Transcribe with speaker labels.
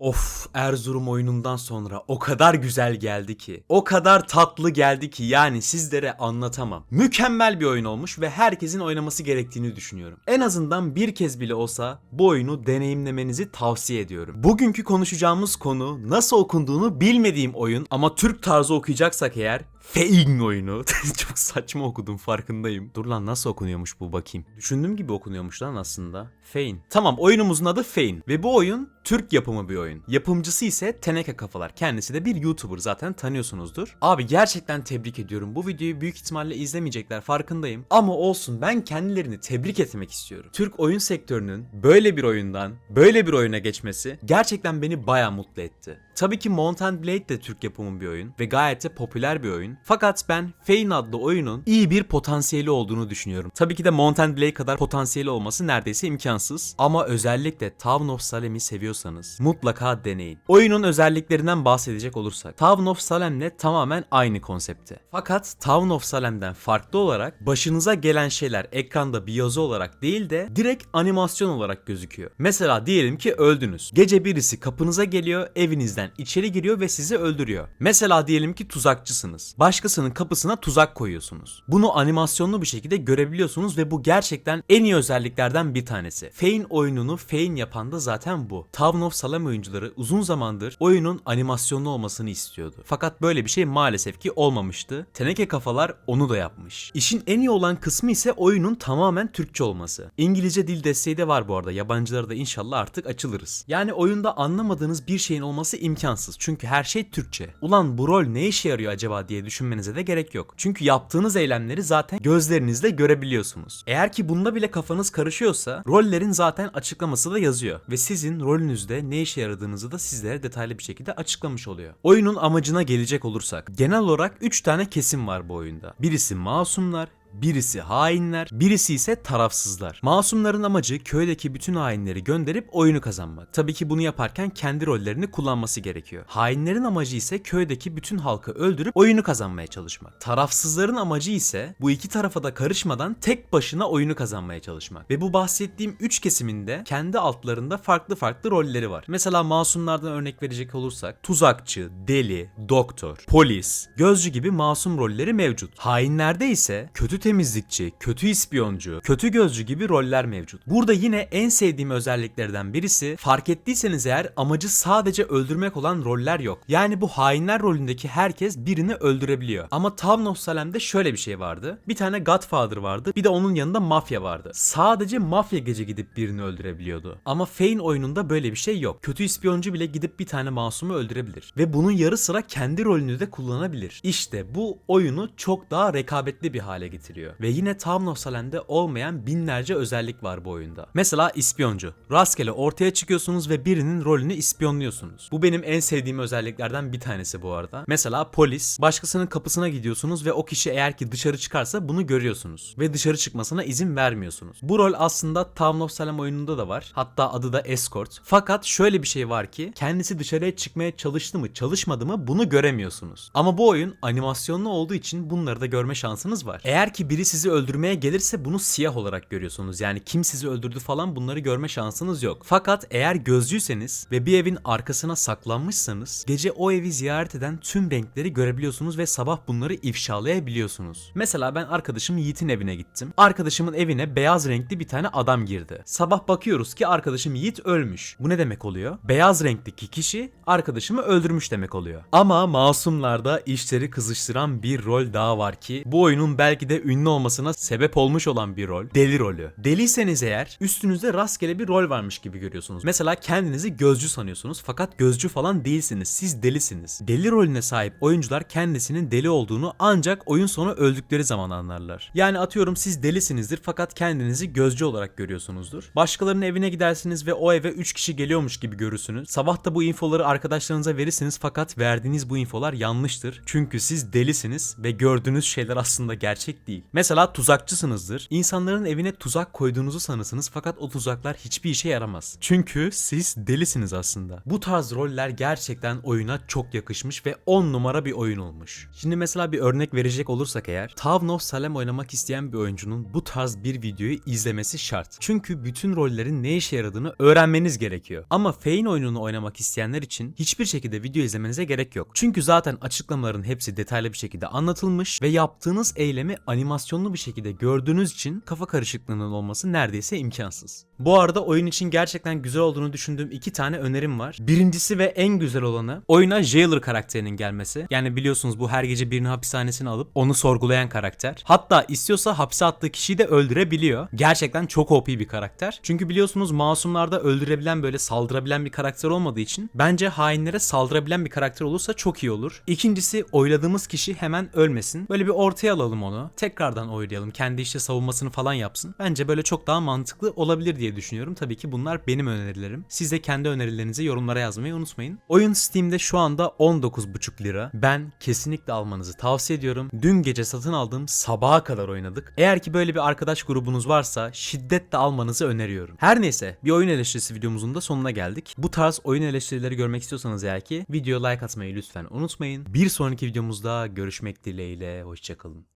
Speaker 1: Of Erzurum oyunundan sonra o kadar güzel geldi ki. O kadar tatlı geldi ki yani sizlere anlatamam. Mükemmel bir oyun olmuş ve herkesin oynaması gerektiğini düşünüyorum. En azından bir kez bile olsa bu oyunu deneyimlemenizi tavsiye ediyorum. Bugünkü konuşacağımız konu nasıl okunduğunu bilmediğim oyun ama Türk tarzı okuyacaksak eğer Fein oyunu. Çok saçma okudum farkındayım. Dur lan nasıl okunuyormuş bu bakayım. Düşündüğüm gibi okunuyormuş lan aslında. Fein. Tamam oyunumuzun adı Fein. Ve bu oyun Türk yapımı bir oyun. Yapımcısı ise Teneke Kafalar. Kendisi de bir YouTuber zaten tanıyorsunuzdur. Abi gerçekten tebrik ediyorum. Bu videoyu büyük ihtimalle izlemeyecekler farkındayım. Ama olsun ben kendilerini tebrik etmek istiyorum. Türk oyun sektörünün böyle bir oyundan böyle bir oyuna geçmesi gerçekten beni baya mutlu etti. Tabii ki Mount and Blade de Türk yapımı bir oyun ve gayet de popüler bir oyun. Fakat ben Fein adlı oyunun iyi bir potansiyeli olduğunu düşünüyorum. Tabii ki de Mount Blade kadar potansiyeli olması neredeyse imkansız. Ama özellikle Town of Salem'i seviyorsanız mutlaka deneyin. Oyunun özelliklerinden bahsedecek olursak Town of Salem'le tamamen aynı konsepte. Fakat Town of Salem'den farklı olarak başınıza gelen şeyler ekranda bir yazı olarak değil de direkt animasyon olarak gözüküyor. Mesela diyelim ki öldünüz. Gece birisi kapınıza geliyor, evinizden içeri giriyor ve sizi öldürüyor. Mesela diyelim ki tuzakçısınız. Başkasının kapısına tuzak koyuyorsunuz. Bunu animasyonlu bir şekilde görebiliyorsunuz ve bu gerçekten en iyi özelliklerden bir tanesi. Fein oyununu Fein yapan da zaten bu. Town of Salem oyuncuları uzun zamandır oyunun animasyonlu olmasını istiyordu. Fakat böyle bir şey maalesef ki olmamıştı. Teneke kafalar onu da yapmış. İşin en iyi olan kısmı ise oyunun tamamen Türkçe olması. İngilizce dil desteği de var bu arada. Yabancılara da inşallah artık açılırız. Yani oyunda anlamadığınız bir şeyin olması imkansız. Çünkü her şey Türkçe. Ulan bu rol ne işe yarıyor acaba diye düşünmenize de gerek yok. Çünkü yaptığınız eylemleri zaten gözlerinizle görebiliyorsunuz. Eğer ki bunda bile kafanız karışıyorsa rollerin zaten açıklaması da yazıyor. Ve sizin rolünüzde ne işe yaradığınızı da sizlere detaylı bir şekilde açıklamış oluyor. Oyunun amacına gelecek olursak genel olarak 3 tane kesim var bu oyunda. Birisi masumlar, Birisi hainler, birisi ise tarafsızlar. Masumların amacı köydeki bütün hainleri gönderip oyunu kazanmak. Tabii ki bunu yaparken kendi rollerini kullanması gerekiyor. Hainlerin amacı ise köydeki bütün halkı öldürüp oyunu kazanmaya çalışmak. Tarafsızların amacı ise bu iki tarafa da karışmadan tek başına oyunu kazanmaya çalışmak. Ve bu bahsettiğim üç kesiminde kendi altlarında farklı farklı rolleri var. Mesela masumlardan örnek verecek olursak tuzakçı, deli, doktor, polis, gözcü gibi masum rolleri mevcut. Hainlerde ise kötü temizlikçi, kötü ispiyoncu, kötü gözcü gibi roller mevcut. Burada yine en sevdiğim özelliklerden birisi fark ettiyseniz eğer amacı sadece öldürmek olan roller yok. Yani bu hainler rolündeki herkes birini öldürebiliyor. Ama Town of Salem'de şöyle bir şey vardı. Bir tane Godfather vardı. Bir de onun yanında mafya vardı. Sadece mafya gece gidip birini öldürebiliyordu. Ama Fein oyununda böyle bir şey yok. Kötü ispiyoncu bile gidip bir tane masumu öldürebilir. Ve bunun yarı sıra kendi rolünü de kullanabilir. İşte bu oyunu çok daha rekabetli bir hale getiriyor. Ve yine Town of Salem'de olmayan binlerce özellik var bu oyunda. Mesela ispiyoncu. Rastgele ortaya çıkıyorsunuz ve birinin rolünü ispiyonluyorsunuz. Bu benim en sevdiğim özelliklerden bir tanesi bu arada. Mesela polis. Başkasının kapısına gidiyorsunuz ve o kişi eğer ki dışarı çıkarsa bunu görüyorsunuz. Ve dışarı çıkmasına izin vermiyorsunuz. Bu rol aslında Town of Salem oyununda da var. Hatta adı da Escort. Fakat şöyle bir şey var ki kendisi dışarıya çıkmaya çalıştı mı çalışmadı mı bunu göremiyorsunuz. Ama bu oyun animasyonlu olduğu için bunları da görme şansınız var. Eğer ki biri sizi öldürmeye gelirse bunu siyah olarak görüyorsunuz. Yani kim sizi öldürdü falan bunları görme şansınız yok. Fakat eğer gözcüyseniz ve bir evin arkasına saklanmışsanız gece o evi ziyaret eden tüm renkleri görebiliyorsunuz ve sabah bunları ifşalayabiliyorsunuz. Mesela ben arkadaşım Yiğit'in evine gittim. Arkadaşımın evine beyaz renkli bir tane adam girdi. Sabah bakıyoruz ki arkadaşım Yiğit ölmüş. Bu ne demek oluyor? Beyaz renkteki kişi arkadaşımı öldürmüş demek oluyor. Ama masumlarda işleri kızıştıran bir rol daha var ki bu oyunun belki de ünlü olmasına sebep olmuş olan bir rol. Deli rolü. Deliyseniz eğer üstünüzde rastgele bir rol varmış gibi görüyorsunuz. Mesela kendinizi gözcü sanıyorsunuz fakat gözcü falan değilsiniz. Siz delisiniz. Deli rolüne sahip oyuncular kendisinin deli olduğunu ancak oyun sonu öldükleri zaman anlarlar. Yani atıyorum siz delisinizdir fakat kendinizi gözcü olarak görüyorsunuzdur. Başkalarının evine gidersiniz ve o eve 3 kişi geliyormuş gibi görürsünüz. Sabah da bu infoları arkadaşlarınıza verirsiniz fakat verdiğiniz bu infolar yanlıştır. Çünkü siz delisiniz ve gördüğünüz şeyler aslında gerçek değil. Değil. Mesela tuzakçısınızdır. İnsanların evine tuzak koyduğunuzu sanırsınız fakat o tuzaklar hiçbir işe yaramaz. Çünkü siz delisiniz aslında. Bu tarz roller gerçekten oyuna çok yakışmış ve 10 numara bir oyun olmuş. Şimdi mesela bir örnek verecek olursak eğer, Town of Salem oynamak isteyen bir oyuncunun bu tarz bir videoyu izlemesi şart. Çünkü bütün rollerin ne işe yaradığını öğrenmeniz gerekiyor. Ama Fein oyununu oynamak isteyenler için hiçbir şekilde video izlemenize gerek yok. Çünkü zaten açıklamaların hepsi detaylı bir şekilde anlatılmış ve yaptığınız eylemi animasyonlu bir şekilde gördüğünüz için kafa karışıklığının olması neredeyse imkansız. Bu arada oyun için gerçekten güzel olduğunu düşündüğüm iki tane önerim var. Birincisi ve en güzel olanı oyuna Jailer karakterinin gelmesi. Yani biliyorsunuz bu her gece birini hapishanesine alıp onu sorgulayan karakter. Hatta istiyorsa hapse attığı kişiyi de öldürebiliyor. Gerçekten çok OP bir karakter. Çünkü biliyorsunuz masumlarda öldürebilen böyle saldırabilen bir karakter olmadığı için bence hainlere saldırabilen bir karakter olursa çok iyi olur. İkincisi oyladığımız kişi hemen ölmesin. Böyle bir ortaya alalım onu. Tekrardan oylayalım. Kendi işte savunmasını falan yapsın. Bence böyle çok daha mantıklı olabilir diye düşünüyorum. Tabii ki bunlar benim önerilerim. Siz de kendi önerilerinizi yorumlara yazmayı unutmayın. Oyun Steam'de şu anda 19,5 lira. Ben kesinlikle almanızı tavsiye ediyorum. Dün gece satın aldığım sabaha kadar oynadık. Eğer ki böyle bir arkadaş grubunuz varsa şiddetle almanızı öneriyorum. Her neyse bir oyun eleştirisi videomuzun da sonuna geldik. Bu tarz oyun eleştirileri görmek istiyorsanız eğer ki videoya like atmayı lütfen unutmayın. Bir sonraki videomuzda görüşmek dileğiyle. Hoşçakalın.